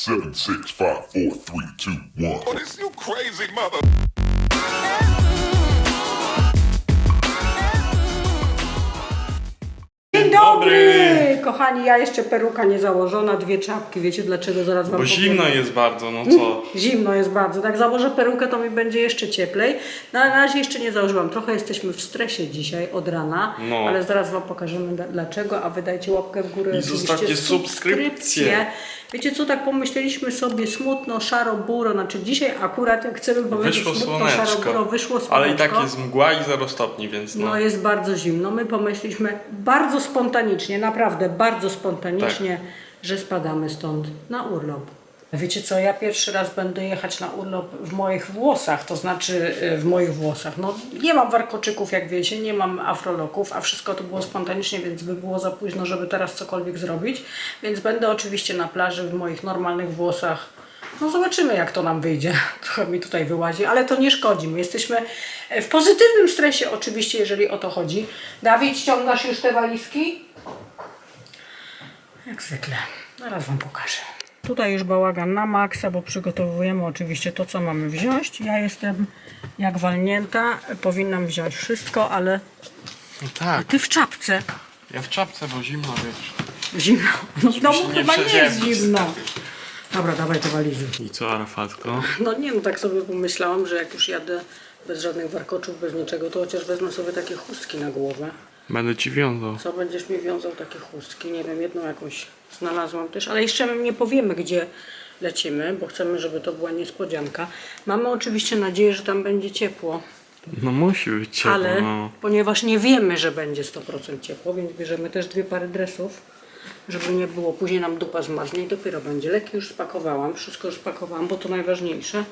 seven, six, five, four, three, two, one. Oh, this you crazy mother. Dzień dobry! Kochani, ja jeszcze peruka nie założona, dwie czapki, wiecie dlaczego? Zaraz wam Bo powiem. zimno jest bardzo, no co? Zimno jest bardzo. Tak założę perukę, to mi będzie jeszcze cieplej. Na razie jeszcze nie założyłam. Trochę jesteśmy w stresie dzisiaj od rana, No. ale zaraz Wam pokażemy dla- dlaczego, a wy dajcie łapkę w górę. I oczywiście zostawcie subskrypcję. Wiecie co, tak pomyśleliśmy sobie smutno, szaro, buro, znaczy dzisiaj akurat jak chcemy powiedzieć Wyszło smutno, szaro, buro, słoneczko. wyszło słoneczko. Ale i tak jest mgła i 0 stopni, więc no. No jest bardzo zimno. My pomyśleliśmy bardzo spontanicznie, naprawdę bardzo spontanicznie, Tak. że spadamy stąd na urlop. Wiecie co, ja pierwszy raz będę jechać na urlop w moich włosach, to znaczy y, w moich włosach. No nie mam warkoczyków, jak wiecie, nie mam afroloków, a wszystko to było spontanicznie, więc by było za późno, żeby teraz cokolwiek zrobić. Więc będę oczywiście na plaży w moich normalnych włosach. No zobaczymy, jak to nam wyjdzie. Trochę mi tutaj wyłazi, ale to nie szkodzi. My jesteśmy w pozytywnym stresie oczywiście, jeżeli o to chodzi. Dawid, ściągasz już te walizki? Jak zwykle. Zaraz Wam pokażę. Tutaj już bałagan na maksa, bo przygotowujemy oczywiście to, co mamy wziąć. Ja jestem jak walnięta. Powinnam wziąć wszystko, ale no tak, Ty w czapce. ja w czapce, bo zimno wiesz. Zimno. No w domu nie chyba nie jest przeziębić, zimno. Dobra, dawaj te walizy. I co, Arafatko? No nie, no tak sobie pomyślałam, że jak już jadę bez żadnych warkoczów, bez niczego, to chociaż wezmę sobie takie chustki na głowę. Będę ci wiązał. Co będziesz mi wiązał takie chustki? Nie wiem, jedną jakąś znalazłam też, ale jeszcze nie powiemy, gdzie lecimy, bo chcemy, żeby to była niespodzianka. Mamy oczywiście nadzieję, że tam będzie ciepło, No musi być ciepło, ale no. ponieważ nie wiemy, że będzie 100% ciepło, więc bierzemy też dwie pary dresów, żeby nie było, później nam dupa zmarznie i dopiero będzie. Leki już spakowałam, wszystko już spakowałam, bo to najważniejsze.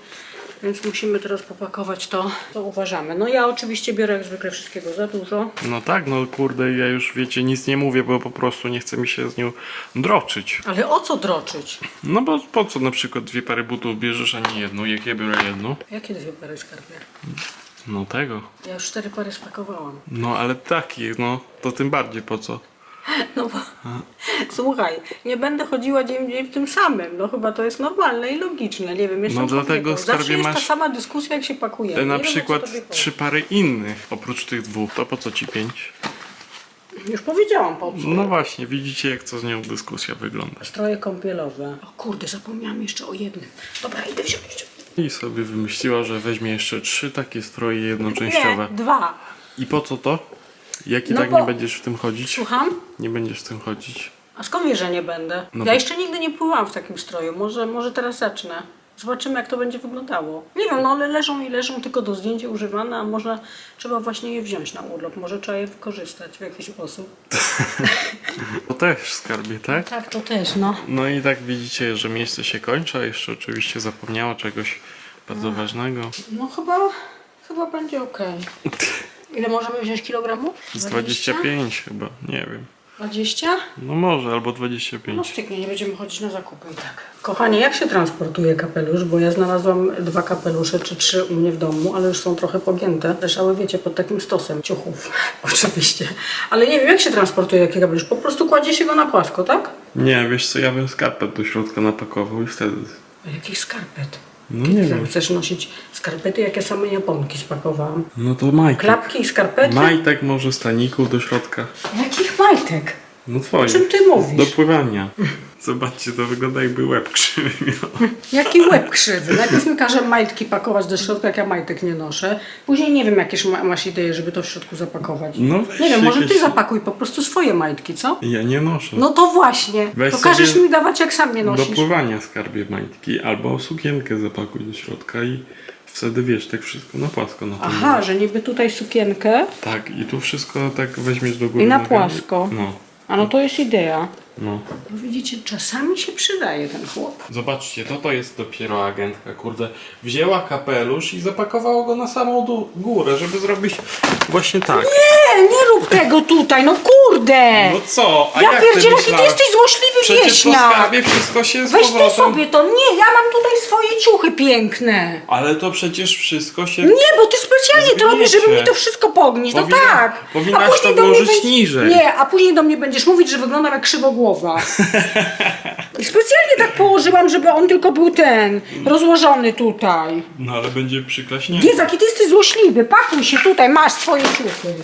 Więc musimy teraz popakować to, co uważamy. No ja oczywiście biorę jak zwykle wszystkiego za dużo. No tak, no kurde, ja już wiecie, nic nie mówię, bo po prostu nie chce mi się z nią droczyć. Ale o co droczyć? No bo po co na przykład dwie pary butów bierzesz, a nie jedną? Jak ja biorę jedną? Jakie dwie pary skarbie? No tego. Ja już cztery pary spakowałam. No ale taki, no to tym bardziej po co? No bo, słuchaj, nie będę chodziła dzień w dzień w tym samym. No chyba to jest normalne i logiczne. Nie wiem, jestem No dlatego, kobietą. skarbie, Zawsze jest ta masz sama dyskusja, jak się pakujemy. Te na Nie wiem, o co przykład chodzi. trzy pary innych, oprócz tych dwóch, to po co ci pięć? Już powiedziałam po co. No właśnie, widzicie jak to z nią dyskusja wygląda. Stroje kąpielowe. O kurde, zapomniałam jeszcze o jednym. Dobra, idę wziąć. I sobie wymyśliła, że weźmie jeszcze trzy takie stroje jednoczęściowe. Nie, dwa. I po co to? Jak i No tak bo- nie będziesz w tym chodzić? Słucham? Nie będziesz w tym chodzić. A skąd wiesz, że nie będę? No ja bo- jeszcze nigdy nie pływałam w takim stroju. Może, może teraz zacznę. Zobaczymy, jak to będzie wyglądało. Nie wiem, no ale leżą i leżą tylko do zdjęć używane, a może trzeba właśnie je wziąć na urlop. Może trzeba je wykorzystać w jakiś sposób. To też skarbie, tak? Tak, to też, no. No i tak widzicie, że miejsce się kończy, a jeszcze oczywiście zapomniała czegoś bardzo ważnego. No chyba, chyba będzie ok. Ile możemy wziąć kilogramów? Z 25 chyba, nie wiem. 20? No może, albo No 25. styknie, nie będziemy chodzić na zakupy i tak. Kochanie, jak się transportuje kapelusz? Bo ja znalazłam dwa kapelusze, czy trzy u mnie w domu, ale już są trochę pogięte. Leżały, wiecie, pod takim stosem ciuchów, oczywiście. Ale nie wiem, jak się transportuje taki kapelusz? Po prostu kładzie się go na płasko, tak? Nie, wiesz co, ja bym skarpet do środka napakował i wtedy... Jakich skarpet? No nie Jak wiem. chcesz nosić skarpety, jakie same japonki spakowałam. No to majtek. Klapki i skarpety? Majtek może staników do środka. Jakich majtek? No twoje. O czym ty mówisz? Do pływania. Zobaczcie, to wygląda jakby łeb krzywy miał. Jaki łeb krzywy. Najpierw mi każe majtki pakować do środka, jak ja majtek nie noszę. Później nie wiem, jakieś ma, masz idee, żeby to w środku zapakować. No weź nie wiem, może ty jakieś- zapakuj po prostu swoje majtki, co? Ja nie noszę. No to właśnie. Weź to każesz sobie mi dawać, jak sam nie do nosisz. pływania skarbie majtki albo sukienkę zapakuj do środka i wtedy wiesz, tak wszystko na płasko na tym. Aha, że niby tutaj sukienkę, Tak, i tu wszystko tak weźmiesz do góry. I na nogami. płasko. No, a no to jest idea. No. No widzicie, czasami się przydaje ten chłop. Zobaczcie, to to jest dopiero agentka, kurde. Wzięła kapelusz i zapakowała go na samą dół, górę, żeby zrobić właśnie tak. Nie, nie rób tego tutaj, no kurde! No co? A ja jak ty pierdzielę, jaki ty myślałeś? jesteś złośliwy Przecież po wieśniak! skarbie wszystko się z Weź ty powrotem... sobie to, nie, ja mam tutaj swoje ciuchy piękne. Ale to przecież wszystko się... Nie, bo ty specjalnie to robisz, żeby Zgniecie. mi to wszystko pognić. No Powinna- tak. powinnaś A później to do mnie włożyć niżej. Nie, a później do mnie będziesz mówić, że wyglądam jak krzywogłowa. I specjalnie tak położyłam, żeby on tylko był ten, rozłożony tutaj. No ale będzie przyklaśnięty. Jezu, jaki ty jesteś złośliwy. Pakuj się tutaj, masz swoje ciuchy.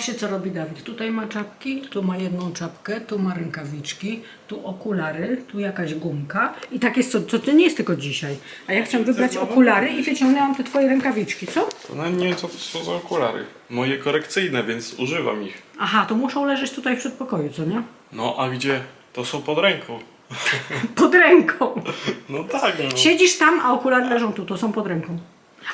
Zobaczcie, co robi Dawid. Tutaj ma czapki, tu ma jedną czapkę, tu ma rękawiczki, tu okulary, tu jakaś gumka. I tak jest, to, to, to nie jest tylko dzisiaj. A ja chcę wybrać okulary i wyciągnęłam te twoje rękawiczki, co? To nawet nie wiem co to są za okulary. Moje korekcyjne, więc używam ich. Aha, to muszą leżeć tutaj w przedpokoju, co nie? No a gdzie? To są pod ręką. Pod ręką. No tak, no. Siedzisz tam, a okulary leżą tu, to są pod ręką.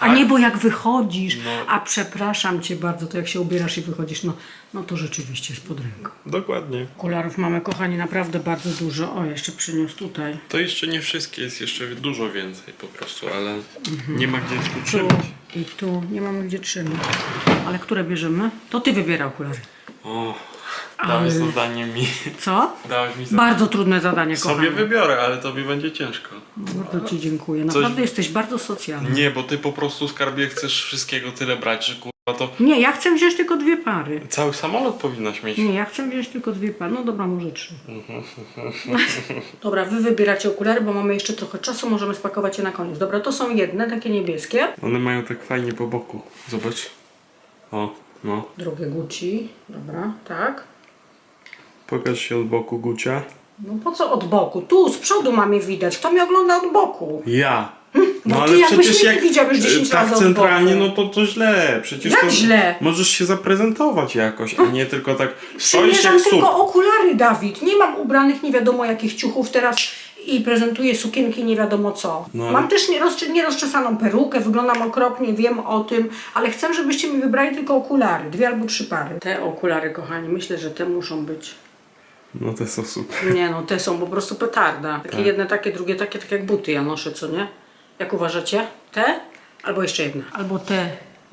A nie, bo jak wychodzisz, a przepraszam cię bardzo, to jak się ubierasz i wychodzisz, no, no to rzeczywiście jest pod ręką. Dokładnie. Okularów mamy, kochani, naprawdę bardzo dużo. O, jeszcze przyniósł tutaj. To jeszcze nie wszystkie, jest jeszcze dużo więcej po prostu, ale nie ma gdzie tu Tu trzymać. i tu. Nie mamy gdzie trzymać. Ale które bierzemy? To ty wybieraj okulary. O, dałeś zadanie mi. Co? Dałeś mi zadanie. Bardzo trudne zadanie, Sobie wybiorę, ale tobie będzie ciężko. Bardzo ci dziękuję. Naprawdę jesteś bardzo socjalny. Nie, bo ty po prostu skarbie chcesz wszystkiego tyle brać, że kurwa to Nie, ja chcę wziąć tylko dwie pary. cały samolot powinnaś mieć. Nie, ja chcę wziąć tylko dwie pary. No dobra, może trzy. dobra, wy wybieracie okulary, bo mamy jeszcze trochę czasu, możemy spakować je na koniec. Dobra, to są jedne, takie niebieskie. One mają tak fajnie po boku. Zobacz. O, no. Drugie Gucci. Dobra, tak. Pokaż się od boku Gucia. No po co od boku? Tu, z przodu mamy widać. Kto mnie ogląda od boku? Ja. No ale przecież jak widział już 10 tak razy centralnie, boku. no to to źle. Przecież Jak to źle? możesz się zaprezentować jakoś, a nie tylko tak stoisz Przymierzam jak słup. tylko okulary, Dawid. Nie mam ubranych nie wiadomo jakich ciuchów teraz i prezentuję sukienki nie wiadomo co. No ale- Mam też nierozczy- nierozczesaną perukę, wyglądam okropnie, wiem o tym, ale chcę, żebyście mi wybrali tylko okulary. Dwie albo trzy pary. Te okulary, kochani, myślę, że te muszą być. No te są super. Nie no, te są po prostu petarda. Takie jedne takie, drugie takie, tak jak buty ja noszę, co nie? Jak uważacie? Te? Albo jeszcze jedna. Albo te.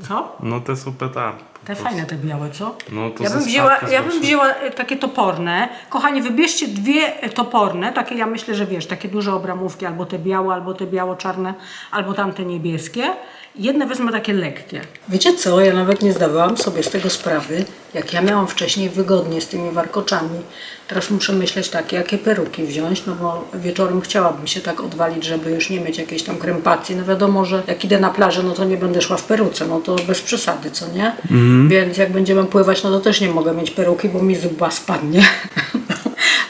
Co? No te są petardy. Te fajne te białe, co? No to ja ze bym wzięła, spadka ja bym wzięła e, takie toporne. Kochani, wybierzcie dwie e, toporne, takie ja myślę, że wiesz, takie duże obramówki, albo te białe, albo te biało-czarne, albo tamte niebieskie. Jedne wezmę takie lekkie. Wiecie co, ja nawet nie zdawałam sobie z tego sprawy, jak ja miałam wcześniej wygodnie z tymi warkoczami. Teraz muszę myśleć tak, jakie peruki wziąć, no bo wieczorem chciałabym się tak odwalić, żeby już nie mieć jakiejś tam krępacji. No wiadomo, że jak idę na plażę, no to nie będę szła w peruce, no to bez przesady, co nie? Więc jak będziemy pływać, no to też nie mogę mieć peruki, bo mi zuba spadnie.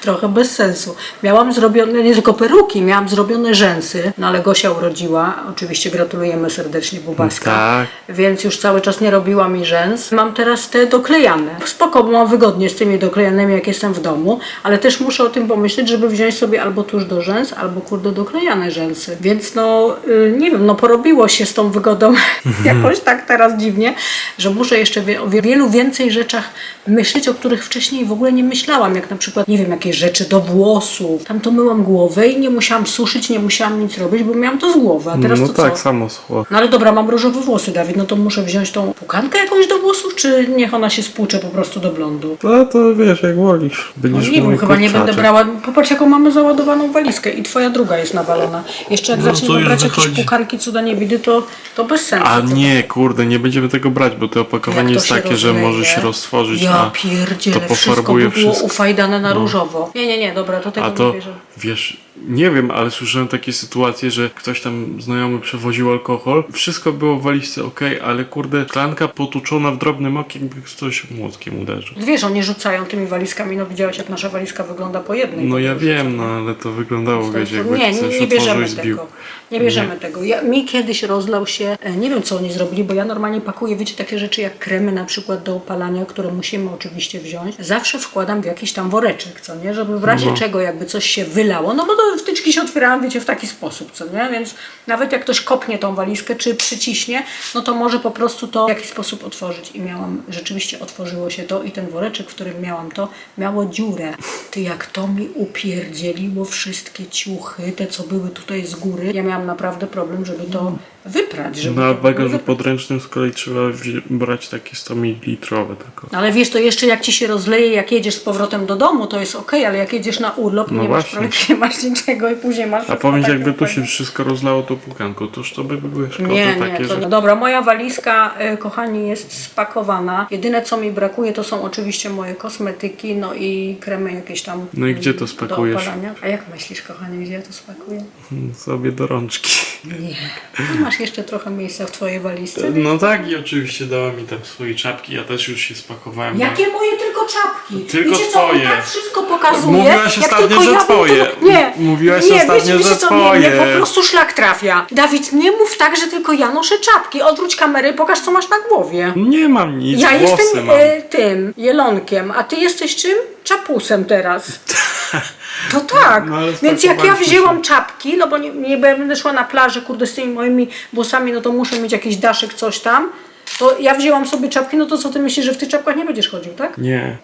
Trochę bez sensu. Miałam zrobione nie tylko peruki, miałam zrobione rzęsy, no ale Gosia urodziła. Oczywiście gratulujemy serdecznie Bubaska. Tak. Więc już cały czas nie robiła mi rzęs. Mam teraz te doklejane. Spoko, bo mam wygodnie z tymi doklejanymi, jak jestem w domu, ale też muszę o tym pomyśleć, żeby wziąć sobie albo tuż do rzęs, albo kurde doklejane rzęsy. Więc no, y, nie wiem, no porobiło się z tą wygodą jakoś tak teraz dziwnie, że muszę jeszcze o wielu więcej rzeczach myśleć, o których wcześniej w ogóle nie myślałam, jak na przykład, nie wiem, jakieś rzeczy do włosów. Tam to myłam głowę i nie musiałam suszyć, nie musiałam nic robić, bo miałam to z głowy, a teraz no to tak, co? samo schło. No ale dobra, mam różowe włosy, Dawid, no to muszę wziąć tą pukankę jakąś do włosów, czy niech ona się spłucze po prostu do blondu? No to wiesz, jak wolisz. No Będziesz nie wiem, chyba nie będę brała. Popatrz, jaką mamy załadowaną walizkę i twoja druga jest nawalona. Jeszcze jak No, zaczniemy brać jakieś wychodzi. pukanki, cuda nie widy, to, to bez sensu. A To- nie, kurde, nie będziemy tego brać, bo to jak opakowanie to jest takie, że rozleje. może się roztworzyć, Ja pierdzielę, to wszystko by pofarbuje było wszystko. ufajdane na różowo. Nie, nie, nie, dobra, to tego A nie to, bierzemy. wiesz, nie wiem, ale słyszałem takie sytuacje, że ktoś tam znajomy przewoził alkohol. Wszystko było w walizce ok, ale kurde, szklanka potuczona w drobnym okiem, jakby ktoś młotkiem uderzył. Wiesz, oni rzucają tymi walizkami, no widziałeś jak nasza walizka wygląda po jednej. No ja wiem, no ale to wyglądało, wiesz, jakby nie, nie, ktoś nie bierzemy otworzył i zbił. tego. Nie bierzemy tego. Ja, mi kiedyś rozlał się, e, nie wiem co oni zrobili, bo ja normalnie pakuję, wiecie, takie rzeczy jak kremy na przykład do opalania, które musimy oczywiście wziąć. Zawsze wkładam w jakiś tam woreczek, co nie? Żeby w razie No. czego jakby coś się wylało, no bo to to wtyczki się otwierają, wiecie, w taki sposób, co nie? Więc nawet jak ktoś kopnie tą walizkę, czy przyciśnie, no to może po prostu to w jakiś sposób otworzyć. I miałam, rzeczywiście otworzyło się to i ten woreczek, w którym miałam to, miało dziurę. Ty, jak to mi upierdzieliło wszystkie ciuchy, te co były tutaj z góry. Ja miałam naprawdę problem, żeby to wyprać. Żeby Na to ogóle bagażu wyprać. podręcznym z kolei trzeba wzi- brać takie 100 ml tylko. No Ale wiesz, to jeszcze jak ci się rozleje, jak jedziesz z powrotem do domu, to jest okej, ale jak jedziesz na urlop, No nie masz właśnie. prawie, masz niczego i później masz... A takie jakby tu się wszystko rozlało to pukanko, toż to by były szkody Nie, takie, nie, to że... nie. Dobra, moja walizka, y, kochani, jest spakowana. Jedyne, co mi brakuje, to są oczywiście moje kosmetyki, no i kremy jakieś tam. No i gdzie mm, to spakujesz? Do opalania. A jak myślisz, kochani, gdzie ja to spakuję? Sobie do rączki. Nie. Masz jeszcze trochę miejsca w twojej walizce. No tak i oczywiście dała mi tam swoje czapki, ja też już się spakowałem. Jakie moje tylko czapki? Tylko Wiecie co, on twoje. tak wszystko pokazuje. Mówiłaś jak ostatnio, tylko że ja bym twoje. To... Nie. Mówiłaś nie, ostatnio, wiecie, wiecie że co? twoje. Nie, nie, po prostu szlak trafia. Dawid, nie mów tak, że tylko ja noszę czapki. Odwróć kamerę i pokaż, co masz na głowie. Nie mam nic, Ja włosy jestem mam. e, tym, jelonkiem, a ty jesteś czym? Czapusem teraz. To tak. No, ale Więc jak ja spakowaliśmy wzięłam czapki, no bo nie, nie będę szła na plażę, kurde, z tymi moimi włosami, no to muszę mieć jakiś daszek, coś tam. To ja wzięłam sobie czapki, no to co ty myślisz, że w tych czapkach nie będziesz chodził, tak? Nie.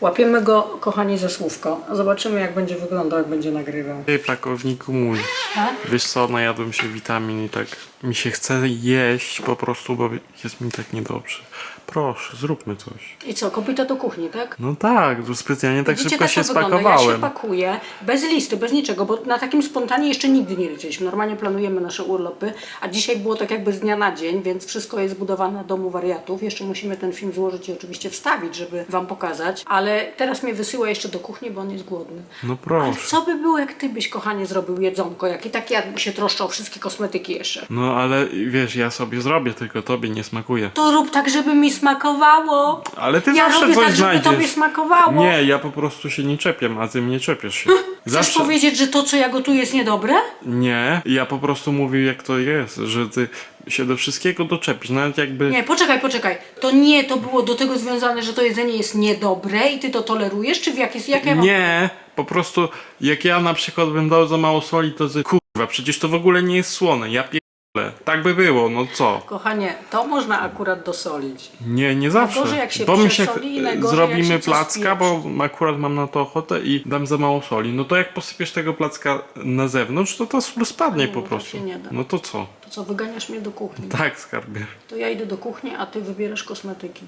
Łapiemy go, kochani, za słówko. Zobaczymy, jak będzie wyglądał, jak będzie nagrywał. Ty, pakowniku mój. Tak? Wiesz co, najadłem się witamin i tak mi się chce jeść po prostu, bo jest mi tak niedobrze. Proszę, zróbmy coś. I co, kopita do kuchni, tak? No tak, specjalnie tak Widzicie, szybko tak się to wygląda. Ja spakowałem. się pakuję, bez listy, bez niczego, bo na takim spontanie jeszcze nigdy nie lecieliśmy. Normalnie planujemy nasze urlopy, a dzisiaj było tak jakby z dnia na dzień, więc wszystko jest budowane na domu wariatów. Jeszcze musimy ten film złożyć i oczywiście wstawić, żeby Wam pokazać, ale teraz mnie wysyła jeszcze do kuchni, bo on jest głodny. No Ale proszę. co by było, jak Ty byś, kochanie, zrobił jedzonko, jak i tak ja się troszczę o wszystkie kosmetyki jeszcze. No ale wiesz, ja sobie zrobię, tylko tobie nie smakuje. To rób tak, żeby mi smakowało. Ale ty ja zawsze robię coś tak, żeby znajdziesz. Tobie smakowało. Nie, ja po prostu się nie czepiam, a ty mnie czepiasz się. Chcesz powiedzieć, że to, co ja gotuję, jest niedobre? Nie, ja po prostu mówię jak to jest, że ty się do wszystkiego doczepisz, nawet jakby... Nie, poczekaj, poczekaj. To nie, to było do tego związane, że to jedzenie jest niedobre i ty to tolerujesz, czy w jakie, jak ja mam... Nie, po prostu jak ja na przykład bym dał za mało soli, to ty, kurwa, przecież to w ogóle nie jest słone, ja pierdolę. Tak by było, no co? Kochanie, to można akurat dosolić. Nie, nie zawsze. Najgorzej, jak się Pomyśl jak przesoli i najgorzej, zrobimy się coś placka, bo akurat mam na to ochotę i dam za mało soli. No to jak posypiesz tego placka na zewnątrz, to ta sól spadnie Nie, po to prostu. się nie da. No to co? To co, wyganiasz mnie do kuchni? Tak, skarbie. To ja idę do kuchni, a ty wybierasz kosmetyki.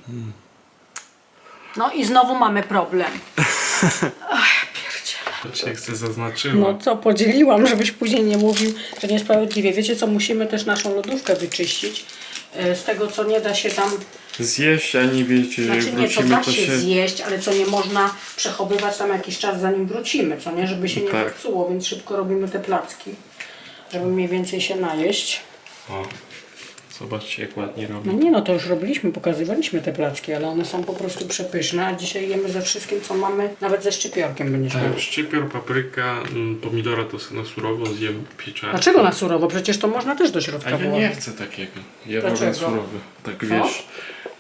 No i znowu mamy problem. Ach. Cię chcę zaznaczyła. No co, podzieliłam, żebyś później nie mówił, że niesprawiedliwie. Wiecie co, musimy też naszą lodówkę wyczyścić. e, Z tego, co nie da się tam Zjeść, a nie wiecie, jak Znaczy nie, to wrócimy, da to się, się... zjeść, ale co nie można przechowywać tam jakiś czas zanim wrócimy, co nie, żeby się nie Tak. popsuło, więc szybko robimy te placki, żeby mniej więcej się najeść. O, zobaczcie jak ładnie robi. No nie no, to już robiliśmy, pokazywaliśmy te placki, ale one są po prostu przepyszne, a dzisiaj jemy ze wszystkim, co mamy, nawet ze szczypiorkiem będziesz miał. Tak, szczypior, papryka, mm, pomidora to sobie na surowo zjem pieczarkę. Dlaczego na surowo? Przecież to można też do A środka ja włożyć. nie chcę takiego. Ja Dlaczego? wolę surowy. Tak Co? wiesz,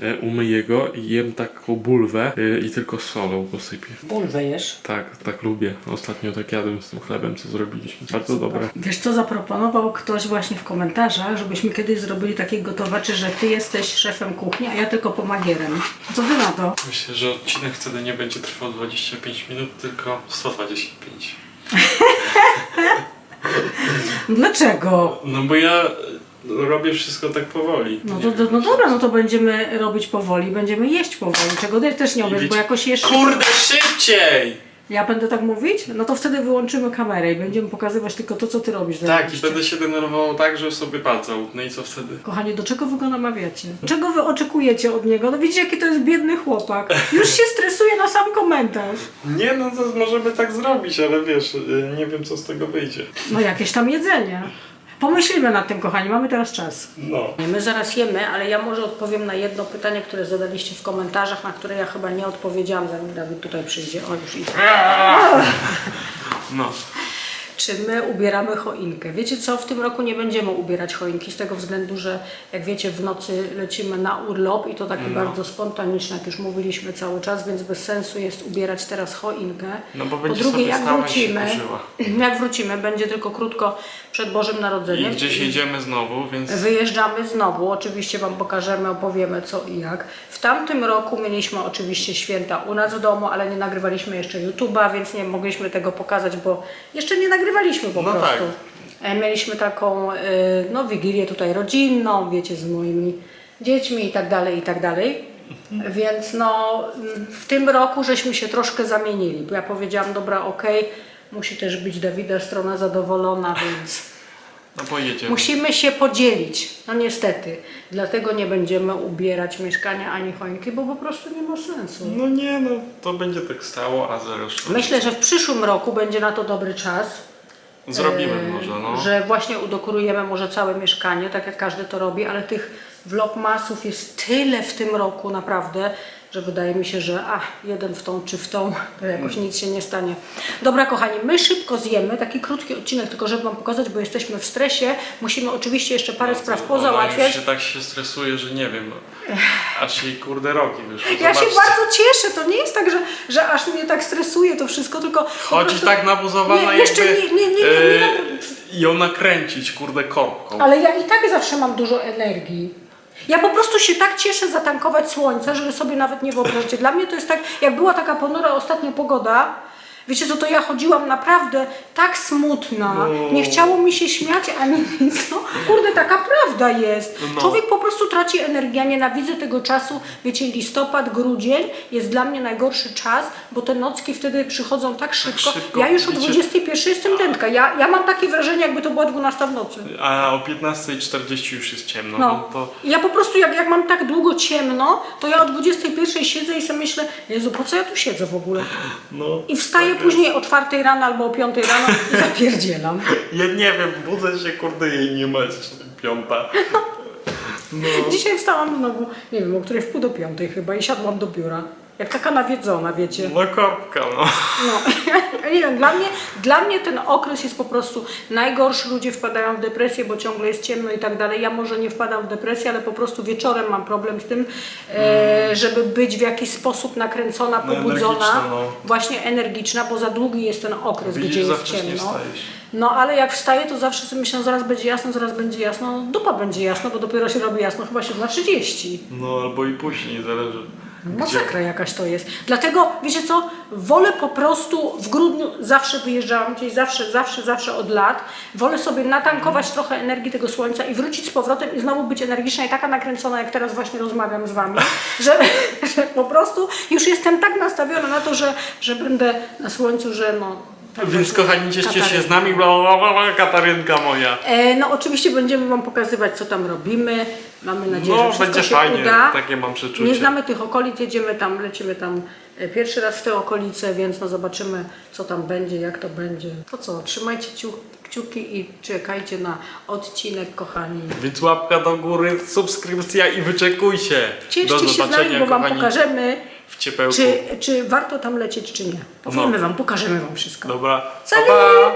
e, umyję go i jem taką bulwę e, i tylko solą posypię. Bulwę jesz. Tak, tak lubię. Ostatnio tak jadłem z tym chlebem, co zrobiliśmy. Bardzo dobre. Wiesz co zaproponował ktoś właśnie w komentarzach, żebyśmy kiedyś zrobili takich gotowaczy, że ty jesteś szefem kuchni, a ja tylko pomagierem. Co ty na to? Myślę, że odcinek wtedy nie będzie trwał 25 minut, tylko 125. Dlaczego? No bo ja robię wszystko tak powoli. No, Nie to, to, wiem, no dobra, no to będziemy robić powoli, będziemy jeść powoli, czego ty też nie umiesz, bo jakoś jeszcze... Kurde, szybciej! Ja będę tak mówić? No to wtedy wyłączymy kamerę i będziemy pokazywać tylko to, co ty robisz. Tak, i zajebiście. będę się denerwował tak, że sobie palca utnę i co wtedy? Kochanie, do czego wy go namawiacie? Czego wy oczekujecie od niego? No widzicie, jaki to jest biedny chłopak. Już się stresuje na sam komentarz. Nie, no to możemy tak zrobić, ale wiesz, y, nie wiem co z tego wyjdzie. No jakieś tam jedzenie. Pomyślimy nad tym, kochani, mamy teraz czas. No. My zaraz jemy, ale ja może odpowiem na jedno pytanie, które zadaliście w komentarzach, na które ja chyba nie odpowiedziałam, zanim Dawid tutaj przyjdzie. O, już idzie. No. Czy my ubieramy choinkę. Wiecie co, w tym roku nie będziemy ubierać choinki z tego względu, że jak wiecie w nocy lecimy na urlop i to taki No. bardzo spontaniczny, jak już mówiliśmy cały czas, więc bez sensu jest ubierać teraz choinkę. No bo po będzie drugie, sobie jak i wrócimy, jak wrócimy, będzie tylko krótko przed Bożym I Narodzeniem. gdzieś jedziemy znowu, więc Wyjeżdżamy znowu, oczywiście Wam pokażemy, opowiemy co i jak. W tamtym roku mieliśmy oczywiście święta u nas w domu, ale nie nagrywaliśmy jeszcze YouTube'a, więc nie mogliśmy tego pokazać, bo jeszcze nie nagrywaliśmy po No prostu. tak. E, Mieliśmy taką y, no, wigilię tutaj rodzinną, wiecie, z moimi dziećmi i tak dalej, i tak dalej. Więc no, w tym roku żeśmy się troszkę zamienili, bo ja powiedziałam, dobra, okej, musi też być Dawida strona zadowolona, więc... no pojedziemy. Musimy się podzielić. No niestety. Dlatego nie będziemy ubierać mieszkania ani choinki, bo po prostu nie ma sensu. No nie, no to będzie tak stało, a zresztą Myślę, że w przyszłym roku będzie na to dobry czas. Zrobimy może, no. Że właśnie udekorujemy może całe mieszkanie, tak jak każdy to robi, ale tych vlogmasów jest tyle w tym roku naprawdę, że wydaje mi się, że a, jeden w tą czy w tą, to jakoś nic się nie stanie. Dobra kochani, my szybko zjemy, taki krótki odcinek, tylko żeby Wam pokazać, bo jesteśmy w stresie. Musimy oczywiście jeszcze parę spraw Ona pozałatwiać. już się tak się stresuje, że nie wiem, aż jej kurde roki wyszły. Ja się Zobaczcie. bardzo cieszę, to nie jest tak, że, że aż mnie tak stresuje to wszystko, tylko po Chodzi prostu- tak nabuzowana Nie, jeszcze jakby nie, nie, nie, nie, nie, e, ją nakręcić kurde korbką. Ale ja i tak zawsze mam dużo energii. Ja po prostu się tak cieszę zatankować słońce, że sobie nawet nie wyobraźcie. Dla mnie to jest tak, jak była taka ponura ostatnia pogoda, wiecie co, to ja chodziłam naprawdę tak smutna, No. nie chciało mi się śmiać ani nic. No, kurde, taka prawda jest. No. Człowiek po prostu traci energię, ja nienawidzę tego czasu. Wiecie, listopad, grudzień jest dla mnie najgorszy czas, bo te nocki wtedy przychodzą tak szybko. szybko, ja już o wiecie- 21 jestem tętka. Ja, ja mam takie wrażenie, jakby to była 12 w nocy. A o 15.40 już jest ciemno, No. no to Ja po prostu jak, jak mam tak długo ciemno, to ja o 21 siedzę i sobie myślę, Jezu, po co ja tu siedzę w ogóle? no. I wstaję tak później o 4 rano albo o 5 rano i zapierdzielam. Ja nie wiem, budzę się, kurde, jej nie ma, jest piąta. No. Dzisiaj wstałam znowu, nie wiem, o której w pół do piątej chyba i siadłam do biura. Jak taka nawiedzona, wiecie. No korbka, no. No, nie wiem, dla mnie, dla mnie ten okres jest po prostu najgorszy. Ludzie wpadają w depresję, bo ciągle jest ciemno i tak dalej. Ja może nie wpadam w depresję, ale po prostu wieczorem mam problem z tym, e, żeby być w jakiś sposób nakręcona, No, pobudzona, energiczna, no. właśnie energiczna, bo za długi jest ten okres, Widzisz, gdzie za jest wcześnie ciemno. wstajesz. No ale jak wstaję, to zawsze sobie myślę, zaraz będzie jasno, zaraz będzie jasno. No, dupa będzie jasno, bo dopiero się robi jasno chyba 7.30. No albo i później, zależy. Masakra jakaś to jest. Dlatego, wiecie co, wolę po prostu w grudniu, zawsze wyjeżdżałam gdzieś, zawsze, zawsze, zawsze od lat, wolę sobie natankować trochę energii tego słońca i wrócić z powrotem i znowu być energiczna i taka nakręcona, jak teraz właśnie rozmawiam z Wami, że, że po prostu już jestem tak nastawiona na to, że, że będę na słońcu, że no... tak Więc kochani, cieszcie się z nami, bla bla bla, bla Katarynka moja. E, no oczywiście będziemy Wam pokazywać, co tam robimy. Mamy nadzieję, że No, wszystko będzie się fajnie, uda. takie mam przeczucie. Nie znamy tych okolic, jedziemy tam, lecimy tam e, pierwszy raz w te okolice, więc no zobaczymy, co tam będzie, jak to będzie. To co, trzymajcie ciu- kciuki i czekajcie na odcinek, kochani. Więc łapka do góry, subskrypcja i wyczekujcie. Do Cieszcie się z nami, bo Wam kochani, pokażemy, w ciepełku. czy, czy warto tam lecieć, czy nie. Powiemy No. Wam, pokażemy Wam wszystko. Dobra, pa Salut! pa!